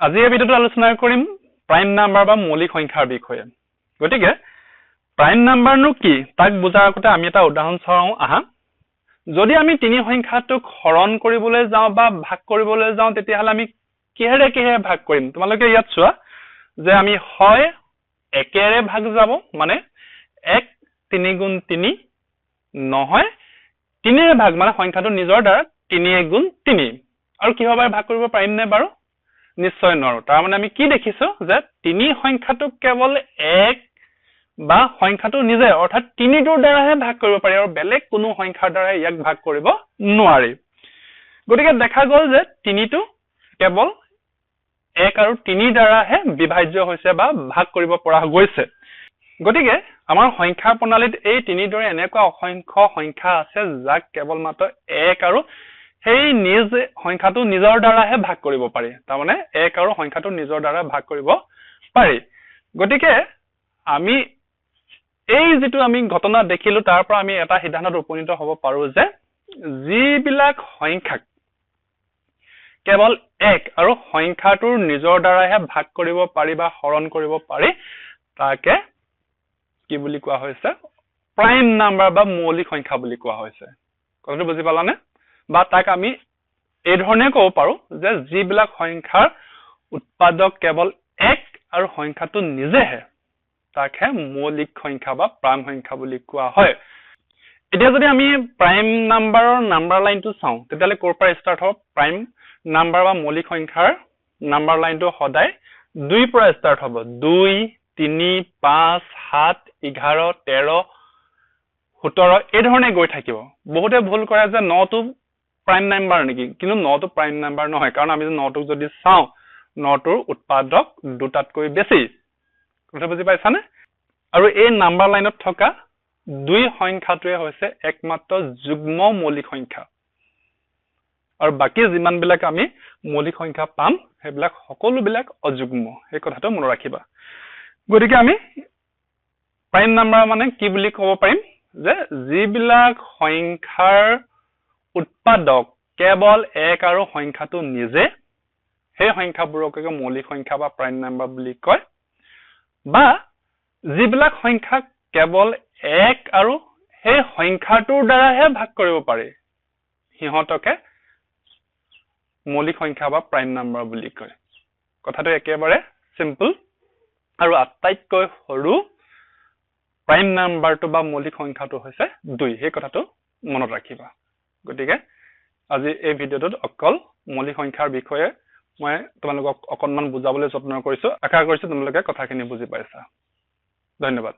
আজি এই ভিডিঅ'টো আলোচনা কৰিম প্ৰাইম নাম্বাৰ বা মৌলিক সংখ্যাৰ বিষয়ে। গতিকে প্ৰাইম নাম্বাৰনো কি তাক বুজাৰ আগতে আমি এটা উদাহৰণ চাওঁ। আহা। যদি আমি তিনি সংখ্যাটোক হৰণ কৰিবলৈ যাওঁ বা ভাগ কৰিবলৈ যাওঁ তেতিয়াহ'লে আমি কিহেৰে কিহেৰে ভাগ কৰিম? তোমালোকে ইয়াত চোৱা যে আমি হয় একেৰে ভাগ যাব মানে এক তিনি গুণ তিনি নহয় তিনিৰে ভাগ মানে সংখ্যাটো নিজৰ দ্বাৰা তিনি গুণ তিনি। আৰু কিহৰ বাবে ভাগ কৰিব পাৰিম নে বাৰু? নিশ্চয় নোৱাৰো। তাৰমানে আমি কি দেখিছো যে তিনি সংখ্যাটোক কেৱল এক বা সংখ্যাটো নিজে অৰ্থাৎ তিনিটোৰ দ্বাৰাহে ভাগ কৰিব পাৰি আৰু বেলেগ কোনো সংখ্যাৰ দ্বাৰা ইয়াক ভাগ কৰিব নোৱাৰি। গতিকে দেখা গ'ল যে তিনিটো কেৱল এক আৰু তিনিৰ দ্বাৰাহে বিভাজ্য হৈছে বা ভাগ কৰিব পৰা গৈছে। গতিকে আমাৰ সংখ্যা প্ৰণালীত এই তিনিৰ দৰে এনেকুৱা অসংখ্য সংখ্যা আছে যাক কেৱল মাত্ৰ এক আৰু সেই নিজ সংখ্যাটো নিজৰ দ্বাৰাহে ভাগ কৰিব পাৰি। তাৰমানে এক আৰু সংখ্যাটো নিজৰ দ্বাৰা ভাগ কৰিব পাৰি। গতিকে আমি এই যিটো আমি ঘটনা দেখিলো তাৰ পৰা আমি এটা সিদ্ধান্তত উপনীত হ'ব পাৰো যে যিবিলাক সংখ্যাক কেৱল এক আৰু সংখ্যাটোৰ নিজৰ দ্বাৰাহে ভাগ কৰিব পাৰি বা হৰণ কৰিব পাৰি তাকে কি বুলি কোৱা হৈছে? প্ৰাইম নাম্বাৰ বা মৌলিক সংখ্যা বুলি কোৱা হৈছে। কথাটো বুজি পালানে? বা তাক আমি এই ধৰণে ক'ব পাৰো যে যিবিলাক সংখ্যাৰ উৎপাদক কেৱল এক আৰু সংখ্যাটো নিজেহে তাকহে মৌলিক সংখ্যা বা প্ৰাইম সংখ্যা বুলি কোৱা হয়। এতিয়া যদি আমি প্ৰাইম নাম্বাৰৰ নাম্বাৰ লাইনটো চাওঁ তেতিয়াহ'লে ক'ৰ পৰা ষ্টাৰ্ট হ'ব? প্ৰাইম নাম্বাৰ বা মৌলিক সংখ্যাৰ নাম্বাৰ লাইনটো সদায় দুইৰ পৰা ষ্টাৰ্ট হ'ব। দুই তিনি পাঁচ সাত এঘাৰ তেৰ সোতৰ এই ধৰণে গৈ থাকিব। বহুতে ভুল কৰে যে নটো প্ৰাইম নাম্বাৰ নেকি? কিন্তু নটো প্ৰাইম নাম্বাৰ নহয় কাৰণ আমি নটোক যদি চাওঁ নটোৰ উৎপাদক দুটাতকৈ বেছি। কথা বুজি পাইছানে? আৰু এই নাম্বাৰ লাইনত থকা দুই সংখ্যাটোৱে হৈছে একমাত্ৰ যুগ্ম মৌলিক সংখ্যা। আৰু বাকী যিমানবিলাক আমি মৌলিক সংখ্যা পাম সেইবিলাক সকলোবিলাক অযুগ্ম। সেই কথাটো মনত ৰাখিবা। গতিকে আমি প্ৰাইম নাম্বাৰ মানে কি বুলি ক'ব পাৰিম? যে যিবিলাক সংখ্যাৰ উৎপাদক কেৱল এক আৰু সংখ্যাটো নিজে। সেই সংখ্যাবোৰকে মৌলিক সংখ্যা বা প্ৰাইম নাম্বাৰ বুলি কয়। বা যিবিলাক সংখ্যা কেৱল এক আৰু সেই সংখ্যাটোৰ দ্বাৰাহে ভাগ কৰিব পাৰি সিহঁতকে মৌলিক সংখ্যা বা প্ৰাইম নাম্বাৰ বুলি কয়। কথাটো একেবাৰে চিম্পল আৰু আটাইতকৈ সৰু প্ৰাইম নাম্বাৰটো বা মৌলিক সংখ্যাটো হৈছে দুই। সেই কথাটো মনত ৰাখিবা। গতিকে আজি এই ভিডিঅ'টোত অকল মৌলিক সংখ্যাৰ বিষয়ে মই তোমালোকক অকণমান বুজাবলৈ যত্ন কৰিছো। আশা কৰিছো তোমালোকে কথাখিনি বুজি পাইছা। ধন্যবাদ।